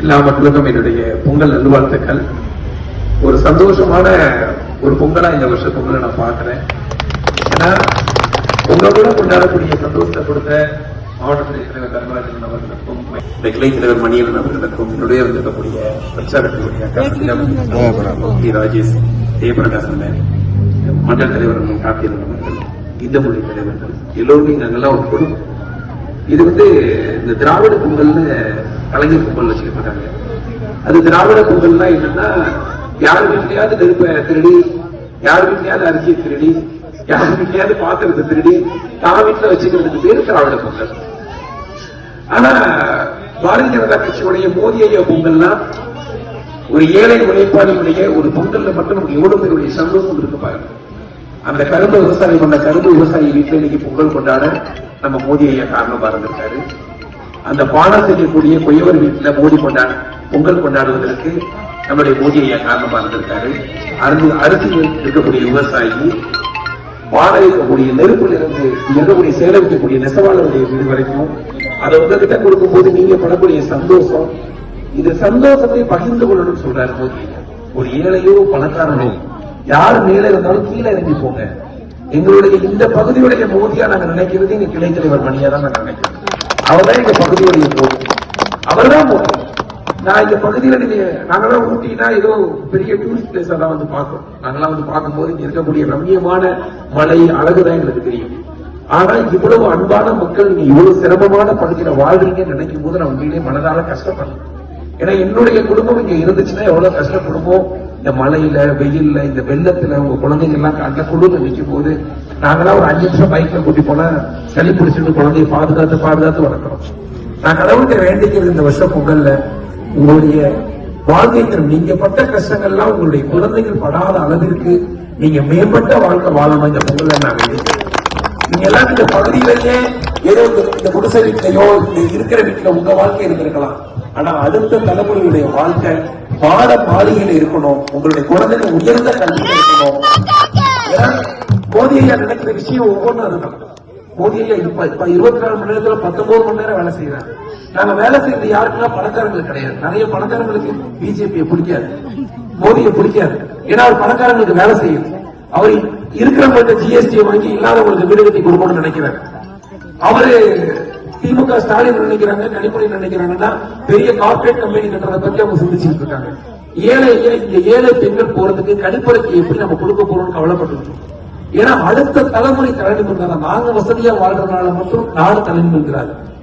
எல்லா மக்களுக்கும் என்னுடைய பொங்கல் நல்வாழ்த்துக்கள். ஒரு சந்தோஷமான ஒரு பொங்கலா இந்த வருஷ பொங்கலை நான் பார்க்கிறேன். ஏன்னா பொங்கலோட கொண்டாடக்கூடிய சந்தோஷத்தை கொடுத்த மாவட்ட துணைத் தலைவர் தர்மராஜன் அவர்களுக்கும் இந்த கிளை தலைவர் மணியன் அவர்களுக்கும் என்னுடைய வந்திருக்கக்கூடிய பிரச்சாரத்தினுடைய அக்கா ராஜேஷ் ஜெயபிரகாசன் மண்டல தலைவர் கார்த்தியன் அவர்கள் இந்த மொழி தலைவர்கள் எல்லோருமே நாங்கெல்லாம் ஒரு குடும்பம் இது வந்து இந்த திராவிட பொங்கல்னு கலைஞர் பொங்கல் வச்சுக்கிட்டாங்க அது திராவிட பொங்கல்னா என்னன்னா யார் வீட்லயாவது நெருப்பை திருடி யார் வீட்லயாவது அரிசியை திருடி யார் வீட்லயாவது பாத்திரத்தை திருடி தான் வீட்டுல வச்சுக்கிறதுக்கு பேரு திராவிட பொங்கல் ஆனா பாரதிய ஜனதா கட்சியுடைய மோதி ஐயா பொங்கல்னா ஒரு ஏழை உழைப்பாளியுடைய ஒரு பொங்கல்ல மட்டும் நமக்கு எவ்வளவு பேருடைய சந்தோஷம் இருக்கு பாருங்க. அந்த கரும்பு விவசாயம் பண்ண கரும்பு விவசாயி வீட்டுல இன்னைக்கு பொங்கல் கொண்டாட நம்ம மோதி ஐயா காரணமா இருந்திருக்காரு. அந்த பானம் செய்யக்கூடிய கொய்யவர் வீட்டுல மோடி கொண்டாடு பொங்கல் கொண்டாடுவதற்கு நம்முடைய மோடி ஐயா காரணமா இருந்திருக்காரு அருந்து அரிசி இருக்கக்கூடிய விவசாயி வாழ இருக்கக்கூடிய நெருப்பில் இருந்து இருக்கக்கூடிய சேலை வைக்கக்கூடிய நெசவாளருடைய வீடு வரைக்கும் அதை உங்ககிட்ட கொடுக்கும்போது நீங்க படக்கூடிய சந்தோஷம் இந்த சந்தோஷத்தை பகிர்ந்து கொள்ளணும்னு சொல்றாரு மோடி ஒரு ஏழையோ பணக்காரனோ யார் மேல இருந்தாலும் கீழே இறங்கி போங்க. எங்களுடைய இந்த பகுதியுடைய மோதியா நாங்க நினைக்கிறது எங்க கிளை தலைவர் மணியா தான் நாங்க நினைக்கிறோம். அவர்தான் எங்க பகுதியுடைய மோடி அவர்தான் மோடி நான் இந்த பகுதியில நீங்க நாங்களாம் ஊட்டினா ஏதோ பெரிய டூரிஸ்ட் பிளேஸ் தான் வந்து பார்க்கறோம். நாங்களாம் வந்து பார்க்கும்போது இங்க இருக்கக்கூடிய ரம்யமான மலை அழகுதான் எங்களுக்கு தெரியும். ஆனா இவ்வளவு அன்பான மக்கள் நீங்க இவ்வளவு சிரமமான பகுதியில வாழ்றீங்கன்னு நினைக்கும் போது நான் உண்மையிலே மனதால கஷ்டப்படுறேன். ஏன்னா என்னுடைய குடும்பம் இங்க இருந்துச்சுன்னா எவ்வளவு கஷ்டப்படுமோ இந்த மழையில வெயில்ல இந்த வெள்ளத்துல உங்க குழந்தைங்க எல்லாம் காட்டில குளிர்ல நிற்கும் போது நாங்கெல்லாம் ஒரு அஞ்சு நிமிஷம் பைக்ல கூட்டி போனா சளி பிடிச்சிட்டு குழந்தைய பாதுகாத்து பாதுகாத்து வளர்க்குறோம். நான் கடவுள்கிட்ட வேண்டிக்கிறது இந்த வருஷம் பொங்கல்ல உங்களுடைய வாழ்க்கைக்கு நீங்க பட்ட கஷ்டங்கள்லாம் உங்களுடைய குழந்தைகள் படாத அளவிற்கு நீங்க மேம்பட்ட வாழ்க்கை வாழணும் இந்த பொங்கல்ல நான் வேண்டிக்கிறேன். நீங்க எல்லாம் இந்த பகுதியிலேயே ஏதோ இந்த- குடிசை வீட்டிலையோ இருக்கிற வீட்டுல உங்க வாழ்க்கை இருந்திருக்கலாம். ஆனா அடுத்த தலைமுறையுடைய வாழ்க்கை பாட மாளிகையில இருக்கணும். உங்களுடைய குழந்தைகள் உயர்ந்த கல்வியில இருக்கணும். ஏன்னா, மோடி ஐயா நினைக்கிற விஷயம் ஒவ்வொன்றும் அதுதான். மோடி இப்ப இப்ப இருபத்தி நாலு மணி நேரத்துல பத்தொன்பது மணி நேரம் வேலை செய்யறாங்க நாங்க வேலை செய்யறது யாருக்குன்னா பணக்காரங்களுக்கு கிடையாது. நிறைய பணக்காரங்களுக்கு பிஜேபியை பிடிக்காது. மோதிய பிடிக்காது. ஏன்னா அவர் பணக்காரங்களுக்கு வேலை செய்யும் அவர் இருக்கிறவங்கள்ட்ட ஜிஎஸ்டி வாங்கி இல்லாதவங்களுக்கு வீடு கட்டி கொடுக்கணும்னு நினைக்கிறார். அவரு திமுக ஸ்டாலின் நினைக்கிறாங்க கனிமொழி நினைக்கிறாங்கன்னா பெரிய கார்பரேட் கம்பெனி கட்டுறதை பத்தி அவங்க சிந்திச்சுட்டு இருக்காங்க. ஏழை இங்க ஏழை பெண்கள் போறதுக்கு கழிப்பறைக்கு எப்படி நம்ம கொடுக்க போறோம்னு கவலைப்பட்டு ஏன்னா அடுத்த தலைமுறை தலைமை நாங்க வசதியா வாழ்றதுனால மட்டும் நாடு தலைமை